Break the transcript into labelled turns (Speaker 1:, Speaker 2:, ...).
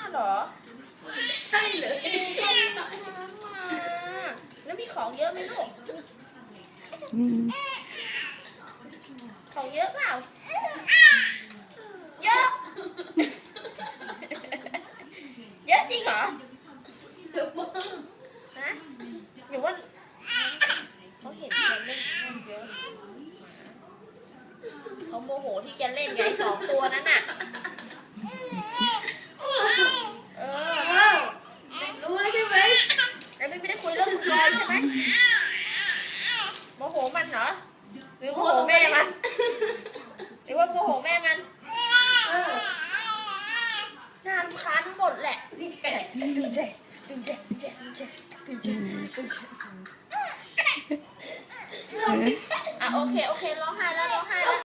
Speaker 1: าหรอ
Speaker 2: ใช่เหรอเองใ
Speaker 1: ำมาแล้วมีของเยอะไหมลูกของเยอะเปล่าเยอะ เยอะจริงเหรอ
Speaker 2: เดี๋ยวบ้ง
Speaker 1: ฮะหรือว่าเขาเห็นแกเล่นเยอะเขาโมโหที่แกเล่นไงสองตัวนั้นน่ะ มโหมันเหรอหรือโมโหแม่มัน หรือว่าโมโหแม่มัน
Speaker 2: เออ
Speaker 1: น่ารำคาญทั้งหมดแหละ
Speaker 2: ตึงเจ
Speaker 1: ตึงเจตึงเจตึงเจตึงเจตึงเจตึงเจอะโอเคโอเคร้องไห้แล้วร้องไห้แล้ว